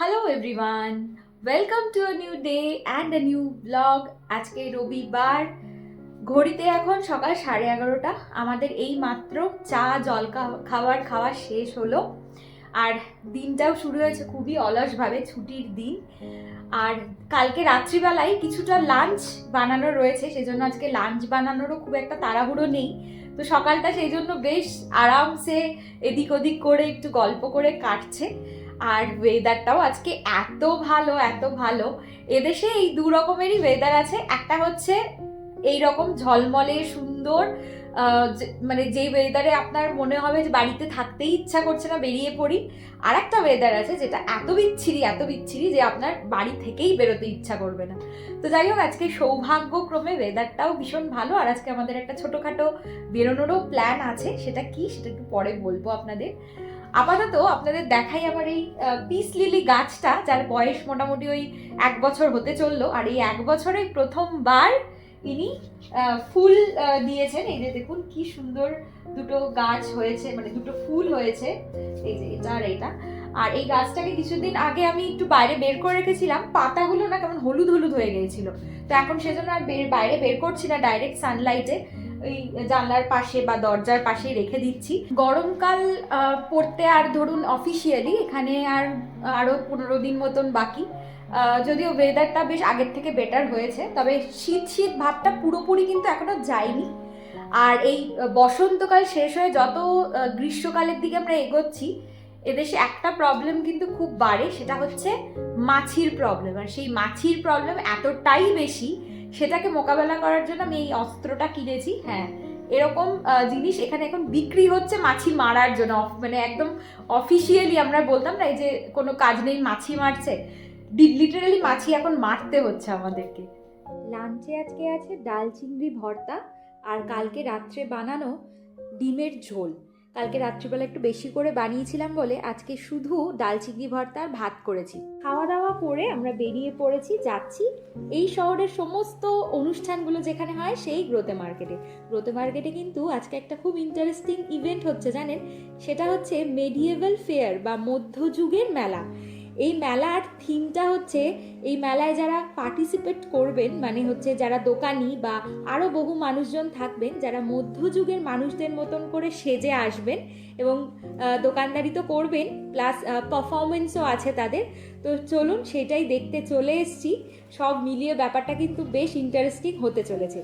Hello everyone welcome to a new day and a new blog আজকে রবিবার। ঘড়িতে এখন সকাল সাড়ে এগারোটা। আমাদের এই মাত্র চা, জল খাবার খাওয়া শেষ হলো। আর দিনটাও শুরু হয়েছে খুবই অলসভাবে, ছুটির দিন। আর কালকে রাত্রিবেলায় কিছুটা লাঞ্চ বানানো রয়েছে, সেজন্য আজকে লাঞ্চ বানানোরও খুব একটা তাড়াহুড়ো নেই। তো সকালটা সেই জন্য বেশ আরামসে এদিক ওদিক করে একটু গল্প করে কাটছে। আর ওয়েদারটাও আজকে এত ভালো এত ভালো। এদেশে এই দু রকমেরই ওয়েদার আছে। একটা হচ্ছে এই রকম ঝলমলে, সুন্দর মানে যেই ওয়েদারে আপনার মনে হবে যে বাড়িতে থাকতেই ইচ্ছা করছে না বেরিয়ে পড়ি। আর একটা ওয়েদার আছে যেটা এত বিচ্ছিরি এত বিচ্ছিরি যে আপনার বাড়ি থেকেই বেরোতে ইচ্ছা করবে না। তো যাই হোক, আজকে সৌভাগ্যক্রমে ওয়েদারটাও ভীষণ ভালো। আর আজকে আমাদের একটা ছোটোখাটো বেরোনোরও প্ল্যান আছে। সেটা কি? সেটা একটু পরে বলব আপনাদের। আপাতত আপনাদের দেখাই আমার এই পিস লিলি গাছটা, যার বয়স মোটামুটি ওই এক বছর হতে চলল। আর এই এক বছরে প্রথমবার ইনি ফুল দিয়েছেন। এই যে দেখুন কি সুন্দর দুটো গাছ হয়েছে মানে দুটো ফুল হয়েছে। এই যে এটা আর এটা। আর এই গাছটাকে কিছুদিন আগে আমি একটু বাইরে বের করে রেখেছিলাম। পাতাগুলো না কেমন হলুদ হলুদ হয়ে গিয়েছিল। তো এখন সেজন্য আর বের, বাইরে বের করছি না, ডাইরেক্ট সানলাইটে ওই জানলার পাশে বা দরজার পাশেই রেখে দিচ্ছি। গরমকাল পড়তে আর ধরুন অফিসিয়ালি এখানে আর আরও পনেরো দিন মতন বাকি। যদিও ওয়েদারটা বেশ আগের থেকে বেটার হয়েছে, তবে শীত শীত ভাবটা পুরোপুরি কিন্তু এখনও যায়নি। আর এই বসন্তকাল শেষ হয়ে যত গ্রীষ্মকালের দিকে আমরা এগোচ্ছি, এদেশে একটা প্রবলেম কিন্তু খুব বাড়ে, সেটা হচ্ছে মাছির প্রবলেম আর সেই মাছির প্রবলেম এতটাই বেশি সেটাকে মোকাবেলা করার জন্য আমি এই অস্ত্রটা কিনেছি হ্যাঁ। এরকম জিনিস এখানে এখন বিক্রি হচ্ছে মাছি মারার জন্য। মানে একদম অফিসিয়ালি আমরা বলতাম না, এই যে কোনো কাজ নেই, মাছি মারছে। লিটারালি মাছি এখন মারতে হচ্ছে আমাদেরকে। লাঞ্চে আজকে আছে ডাল চিংড়ি ভর্তা, আর কালকে রাত্রে বানানো ডিমের ঝোল। কালকে রাত্রিবেলা একটু বেশি করে বানিয়েছিলাম বলে আজকে শুধু ডাল চিংড়ি ভর্তা আর ভাত করেছি। খাওয়া দাওয়া করে আমরা বেরিয়ে পড়েছি, যাচ্ছি এই শহরের সমস্ত অনুষ্ঠানগুলো যেখানে হয় সেই গ্রোতে মার্কেটে। গ্রোতে মার্কেটে কিন্তু আজকে একটা খুব ইন্টারেস্টিং ইভেন্ট হচ্ছে জানেন? সেটা হচ্ছে মেডিয়েভেল ফেয়ার বা মধ্যযুগের মেলা। এই মেলার থিমটা হচ্ছে এই মেলায় যারা পার্টিসিপেট করবেন মানে হচ্ছে যারা দোকানি বা আরও বহু মানুষজন থাকবেন, যারা মধ্যযুগের মানুষদের মতন করে সেজে আসবেন এবং দোকানদারি তো করবেন প্লাস পারফরমেন্সও আছে তাদের। তো চলুন সেটাই দেখতে চলে এসেছি। সব মিলিয়ে ব্যাপারটা কিন্তু বেশ ইন্টারেস্টিং হতে চলেছে।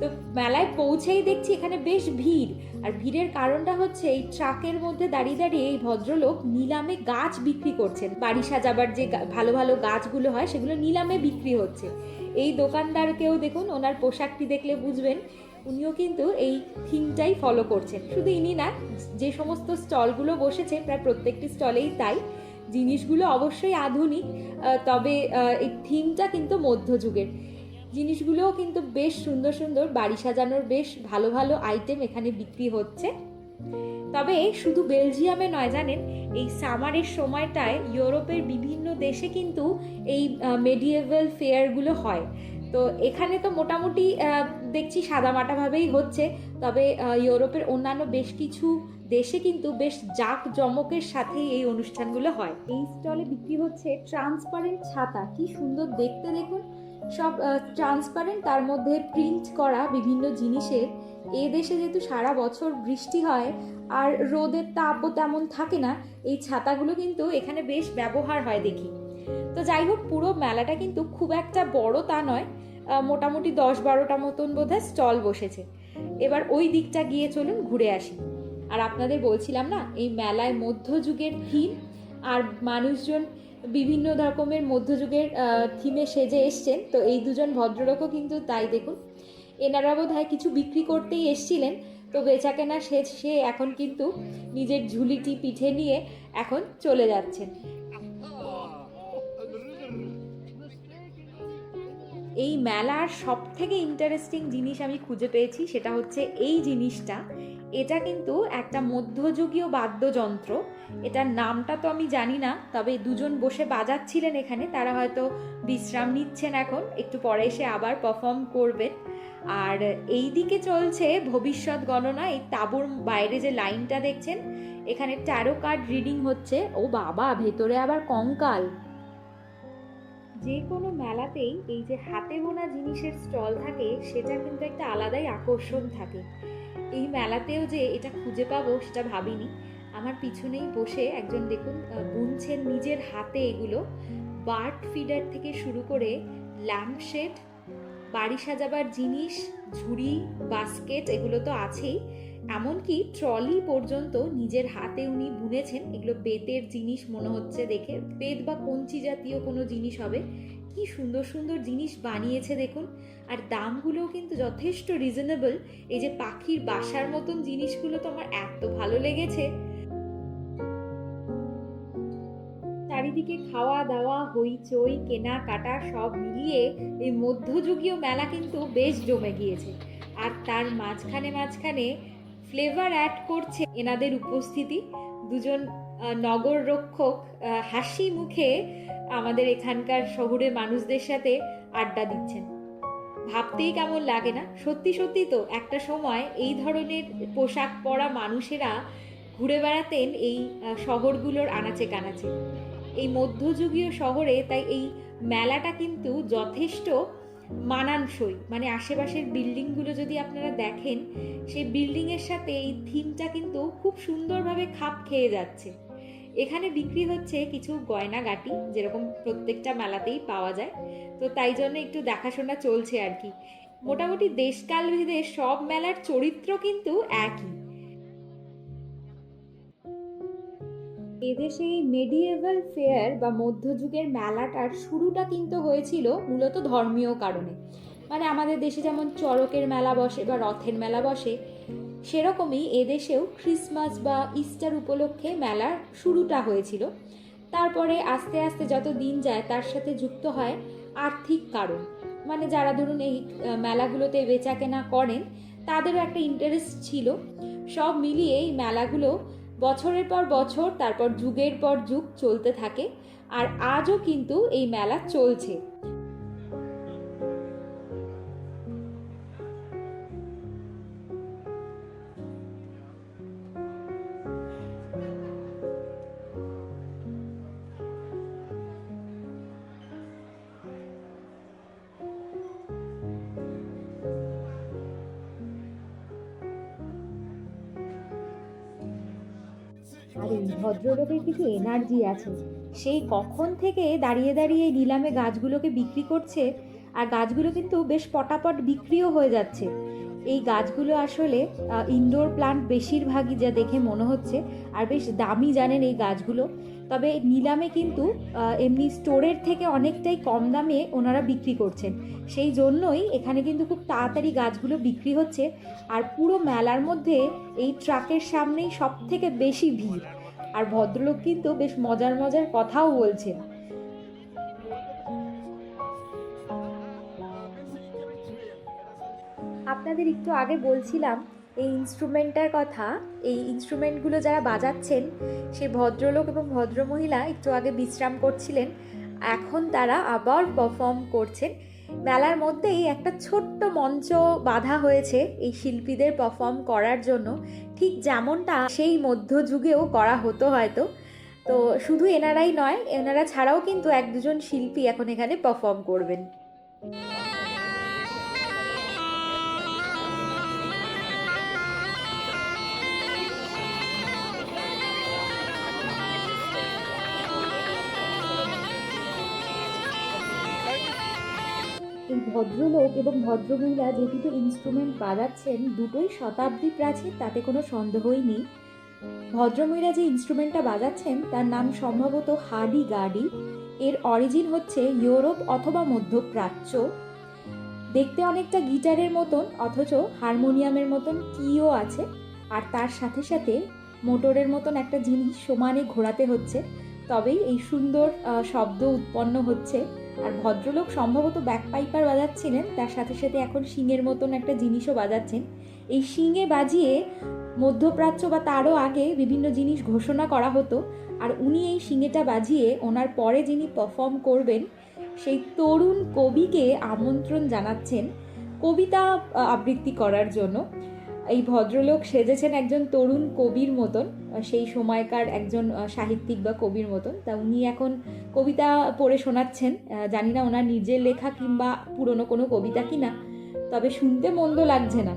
তো মেলায় পৌঁছেই দেখছি এখানে বেশ ভিড়। আর ভিড়ের কারণটা হচ্ছে এই ট্রাকের মধ্যে দাঁড়িয়ে দাঁড়িয়ে এই ভদ্রলোক নিলামে গাছ বিক্রি করছেন। বাড়ি সাজাবার যে ভালো ভালো গাছগুলো হয়, সেগুলো নিলামে বিক্রি হচ্ছে। এই দোকানদারকেও দেখুন, ওনার পোশাকটি দেখলে বুঝবেন, উনিও কিন্তু এই থিমটাই ফলো করছেন। শুধু ইনি না, যে সমস্ত স্টলগুলো বসেছে, প্রায় প্রত্যেকটি স্টলেই তাই। জিনিসগুলো অবশ্যই আধুনিক তবে এই থিমটা কিন্তু মধ্যযুগের জিনিসগুলোও কিন্তু বেশ সুন্দর সুন্দর, বাড়ি সাজানোর বেশ ভালো ভালো আইটেম এখানে বিক্রি হচ্ছে। তবে শুধু বেলজিয়ামে নয়, জানেন, এই সামারের সময়টায় ইউরোপের বিভিন্ন দেশে কিন্তু এই মেডিয়েভাল ফেয়ারগুলো হয়। তো এখানে তো মোটামুটি দেখছি সাদামাটাভাবেই হচ্ছে, তবে ইউরোপের অন্যান্য বেশ কিছু দেশে কিন্তু বেশ জাক জমকের সাথে এই অনুষ্ঠানগুলো হয়। এই স্টলে বিক্রি হচ্ছে ট্রান্সপারেন্ট ছাতা। কি সুন্দর দেখতে দেখুন। সব ট্রান্সপারেন্ট তার মধ্যে প্রিন্ট করা বিভিন্ন জিনিসের। এ দেশে যেহেতু সারা বছর বৃষ্টি হয় আর রোদের তাপও তেমন থাকে না, এই ছাতাগুলো কিন্তু এখানে বেশ ব্যবহার হয় দেখি। তো যাই হোক, পুরো মেলাটা কিন্তু খুব একটা বড় তা নয়। মোটামুটি দশ বারোটা মতন বোধহয় স্টল বসেছে। এবার ওই দিকটা গিয়ে চলুন ঘুরে আসি। আর আপনাদের বলছিলাম না, এই মেলায় মধ্যযুগের থিম আর মানুষজন বিভিন্ন রকমের মধ্যযুগের থিমে সেজে এসছেন। তো এই দুজন ভদ্রলোকও কিন্তু তাই দেখুন। এনারা বোধ হয় কিছু বিক্রি করতেই এসছিলেন, তো বেচাকেনা সে সে এখন কিন্তু নিজের ঝুলিটি পিঠে নিয়ে এখন চলে যাচ্ছেন। এই মেলার সব থেকে ইন্টারেস্টিং জিনিস আমি খুঁজে পেয়েছি, সেটা হচ্ছে এই জিনিসটা। এটা কিন্তু একটা মধ্যযুগীয় বাদ্যযন্ত্র। এটার নামটা তো আমি জানি না, তবে দুজন বসে বাজাচ্ছিলেন এখানে, তারা হয়তো বিশ্রাম নিচ্ছেন এখন, একটু পরে এসে আবার পারফর্ম করবেন। আর এই দিকে চলছে ভবিষ্যৎ গণনা, এই তাঁবুর বাইরে যে লাইনটা দেখছেন, এখানে ট্যারো কার্ড রিডিং হচ্ছে। ও বাবা, ভেতরে আবার কঙ্কাল। যে কোনো মেলাতেই এই যে হাতে বোনা জিনিসের স্টল থাকে, সেটা কিন্তু একটা আলাদাই আকর্ষণ থাকে। এই মেলাতেও যে এটা খুঁজে পাবো সেটা ভাবিনি। আমার পিছনেই বসে একজন দেখুন বুনছেন নিজের হাতে এগুলো। বার্ড ফিডার থেকে শুরু করে ল্যাম্পশেড, বাড়ি সাজাবার জিনিস, ঝুড়ি, বাস্কেট এগুলো তো আছেই। এমনকি ট্রলি পর্যন্ত নিজের হাতে উনি বুনেছেন। এগুলো বেতের জিনিস মনে হচ্ছে দেখে। বেত বা কঞ্চি জাতীয় কোনো জিনিস হবে। কি সুন্দর সুন্দর জিনিস বানিয়েছে দেখুন। আর দামগুলোও কিন্তু যথেষ্ট রিজনেবল এই যে পাখির বাসার মতন জিনিসগুলো তো আমার এত ভালো লেগেছে। চারিদিকে খাওয়া দাওয়া, হইচই, কেনাকাটা সব মিলিয়ে এই মধ্যযুগীয় মেলা কিন্তু বেশ জমে গিয়েছে। আর তার মাঝখানে মাঝখানে ফ্লেভার অ্যাড করছে এনাদের উপস্থিতি। দুজন নগর রক্ষক হাসি মুখে আমাদের এখানকার শহরের মানুষদের সাথে আড্ডা দিচ্ছেন। ভাবতেই কেমন লাগে না? সত্যি সত্যি তো একটা সময় এই ধরনের পোশাক পরা মানুষেরা ঘুরে বেড়াতেন এই শহরগুলোর আনাচে কানাচে এই মধ্যযুগীয় শহরে তাই এই মেলাটা কিন্তু যথেষ্ট মানানসই। মানে আশেপাশের বিল্ডিংগুলো যদি আপনারা দেখেন, সেই বিল্ডিংয়ের সাথে এই থিমটা কিন্তু খুব সুন্দরভাবে খাপ খেয়ে যাচ্ছে। এখানে বিক্রি হচ্ছে কিছু গয়নাগাটি যেরকম প্রত্যেকটা মেলাতেই পাওয়া যায়। তো তাই জন্য একটু দেখাশোনা চলছে আর কি। মোটামুটি দেশকাল ভেদে সব মেলার চরিত্র কিন্তু একই। এদেশে এই মেডিয়েভাল ফেয়ার বা মধ্যযুগের মেলাটার শুরুটা কিন্তু হয়েছিল মূলত ধর্মীয় কারণে। মানে আমাদের দেশে যেমন চড়কের মেলা বসে বা রথের মেলা বসে, সেরকমই এদেশেও ক্রিসমাস বা ইস্টার উপলক্ষে মেলার শুরুটা হয়েছিল। তারপরে আস্তে আস্তে যত দিন যায় তার সাথে যুক্ত হয় আর্থিক কারণ। মানে যারা ধরুন এই মেলাগুলোতে বেচা কেনা করেন, তাদেরও একটা ইন্টারেস্ট ছিল। সব মিলিয়ে এই মেলাগুলো বছরের পর বছর, তারপর যুগের পর যুগ চলতে থাকে। আর আজও কিন্তু এই মেলা চলছে। আর এই ভদ্রলোকের কিছু এনার্জি আছে। সেই কখন থেকে দাঁড়িয়ে দাঁড়িয়ে এই নিলামে গাছগুলোকে বিক্রি করছে আর গাছগুলো কিন্তু বেশ পটাপট বিক্রিও হয়ে যাচ্ছে। এই গাছগুলো আসলে ইনডোর প্লান্ট বেশিরভাগই যা দেখে মনে হচ্ছে আর বেশ দামি জানেন এই গাছগুলো। তবে নিলামে কিন্তু এমনি স্টোরের থেকে অনেকটাই কম দামে ওনারা বিক্রি করছেন। সেই জন্যই এখানে কিন্তু খুব তাড়াতাড়ি গাছগুলো বিক্রি হচ্ছে। আর পুরো মেলার মধ্যে এই ট্রাকের সামনেই সব থেকে বেশি ভিড়। আর ভদ্রলোক কিন্তু বেশ মজার মজার কথাও বলছেন। আপনাদের একটু আগে বলছিলাম এই ইনস্ট্রুমেন্টটার কথা, এই ইনস্ট্রুমেন্টগুলো যারা বাজাচ্ছেন সেই ভদ্রলোক এবং ভদ্রমহিলা একটু আগে বিশ্রাম করছিলেন। এখন তারা আবার পারফর্ম করছেন। মেলার মধ্যেই একটা ছোট্ট মঞ্চ বাঁধা হয়েছে এই শিল্পীদের পারফর্ম করার জন্য। ঠিক যেমনটা সেই মধ্যযুগেও করা হতো হয়তো। তো শুধু এনারাই নয়, এনারা ছাড়াও কিন্তু এক দুজন শিল্পী এখন এখানে পারফর্ম করবেন। ভদ্রলোক এবং ভদ্রমহিলা যে দুটো ইনস্ট্রুমেন্ট বাজাচ্ছেন দুটোই শতাব্দী প্রাচীন তাতে কোনো সন্দেহই নেই। ভদ্রমহিলা যে ইনস্ট্রুমেন্টটা বাজাচ্ছেন, তার নাম সম্ভবত হাডি গাডি। এর অরিজিন হচ্ছে ইউরোপ অথবা মধ্যপ্রাচ্য। দেখতে অনেকটা গিটারের মতন, অথচ হারমোনিয়ামের মতন কিও আছে। আর তার সাথে সাথে মোটরের মতন একটা জিনিস সমানে ঘোরাতে হচ্ছে। তবেই এই সুন্দর শব্দ উৎপন্ন হচ্ছে। আর ভদ্রলোক সম্ভবত ব্যাক পাইপার বাজাচ্ছিলেন, তার সাথে সাথে এখন শিঙের মতন একটা জিনিসও বাজাচ্ছেন। এই শিঙে বাজিয়ে মধ্যপ্রাচ্য বা তারও আগে বিভিন্ন জিনিস ঘোষণা করা হতো, আর উনি এই শিঙেটা বাজিয়ে ওনার পরে যিনি পারফর্ম করবেন, সেই তরুণ কবিকে আমন্ত্রণ জানাচ্ছেন কবিতা আবৃত্তি করার জন্য। এই ভদ্রলোক সেজেছেন একজন তরুণ কবির মতন সেই সময়কার একজন সাহিত্যিক বা কবির মতন। তা উনি এখন কবিতা পড়ে শোনাচ্ছেন জানি না ওনার নিজের লেখা কিংবা পুরনো কোনো কবিতা কিনা, তবে শুনতে মন্দ লাগছে না।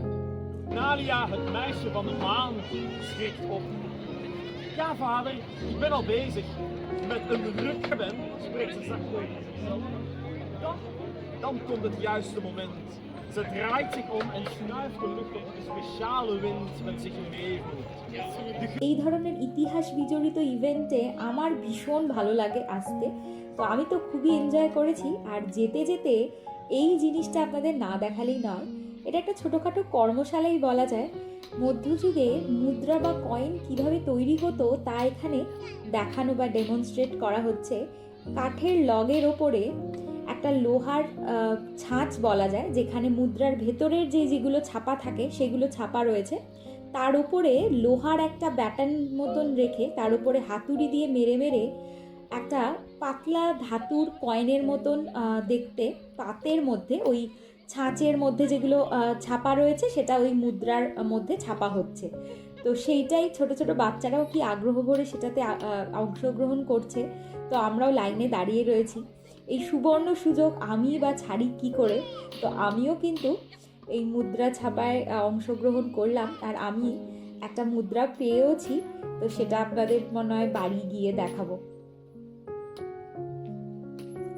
Ze draait zich om en snuift de lucht op een speciale wind met zich meevoert. এই ধরনের ইতিহাস বিজড়িত ইভেন্টে আমার ভীষণ ভালো লাগে আসতে। তো আমি তো খুবই এনজয় করেছি। আর যেতে যেতে এই জিনিসটা আপনাদের না দেখালেই নয়। এটা একটা ছোটোখাটো কর্মশালাই বলা যায়। মধ্যযুগে মুদ্রা বা কয়েন কীভাবে তৈরি হতো তা এখানে দেখানো বা ডেমনস্ট্রেট করা হচ্ছে। কাঠের লগের ওপরে একটা লোহার ছাঁচ বলা যায়, যেখানে মুদ্রার ভেতরের যে যেগুলো ছাপা থাকে, সেগুলো ছাপা রয়েছে। তার উপরে লোহার একটা ব্যাটান মতন রেখে, তার উপরে হাতুড়ি দিয়ে মেরে মেরে একটা পাতলা ধাতুর কয়েনের মতন দেখতে, পাতের মধ্যে, ওই ছাঁচের মধ্যে যেগুলো ছাপা রয়েছে, সেটা ওই মুদ্রার মধ্যে ছাপা হচ্ছে। তো সেইটাই ছোট ছোট বাচ্চারাও কি আগ্রহ ভরে সেটাতে অংশগ্রহণ করছে। তো আমরাও লাইনে দাঁড়িয়ে রয়েছি। এই সুবর্ণ সুযোগ আমি বা ছাড়ি কি করে? তো আমিও কিন্তু এই মুদ্রা ছাপায় অংশগ্রহণ করলাম। আর আমি একটা মুদ্রা পেয়েওছি, তো সেটা আপনাদের মনে হয় বাড়ি গিয়ে দেখাবো।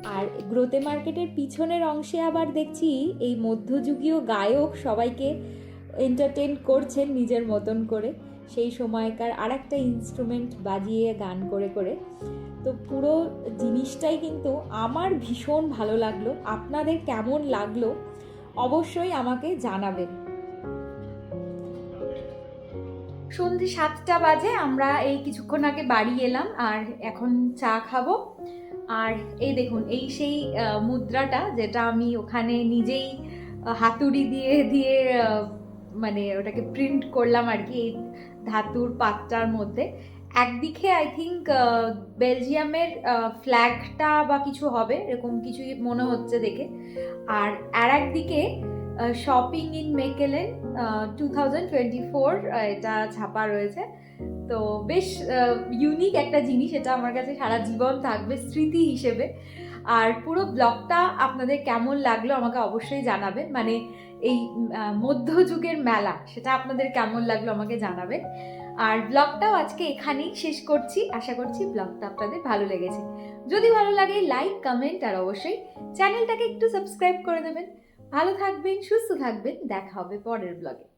আর গ্রোতে মার্কেটের পিছনের অংশে আবার দেখছি, এই মধ্যযুগীয় গায়ক সবাইকে এন্টারটেন করছেন নিজের মতন করে। সেই সময়কার আর একটা ইনস্ট্রুমেন্ট বাজিয়ে গান করে করে। তো পুরো জিনিসটাই কিন্তু আমার ভীষণ ভালো লাগল। আপনাদের কেমন লাগল অবশ্যই আমাকে জানাবেন। সন্ধে সাতটা বাজে, আমরা এই কিছুক্ষণ আগে বাড়ি এলাম আর এখন চা খাব। আর এই দেখুন, এই সেই মুদ্রাটা যেটা আমি ওখানে নিজেই হাতুড়ি দিয়ে দিয়ে মানে ওটাকে প্রিন্ট করলাম আর কি ধাতুর পাতটার মধ্যে। একদিকে আই থিঙ্ক বেলজিয়ামের ফ্ল্যাগটা বা কিছু হবে, এরকম কিছুই মনে হচ্ছে দেখে। আর আর একদিকে shopping in Mechelen two thousand twenty four এটা ছাপা রয়েছে। তো বেশ ইউনিক একটা জিনিস, এটা আমার কাছে সারা জীবন থাকবে, স্মৃতি হিসেবে। আর পুরো ব্লগটা আপনাদের কেমন লাগল আমাকে অবশ্যই জানাবেন। মানে এই মধ্যযুগের মেলা, সেটা আপনাদের কেমন লাগল আমাকে জানাবেন। আর ব্লগটাও আজকে এখানেই শেষ করছি। আশা করছি ব্লগটা আপনাদের ভালো লেগেছে। যদি ভালো লাগে লাইক কমেন্ট আর অবশ্যই চ্যানেলটাকে একটু সাবস্ক্রাইব করে দেবেন। ভালো থাকবেন, সুস্থ থাকবেন। দেখা হবে পরের ব্লগে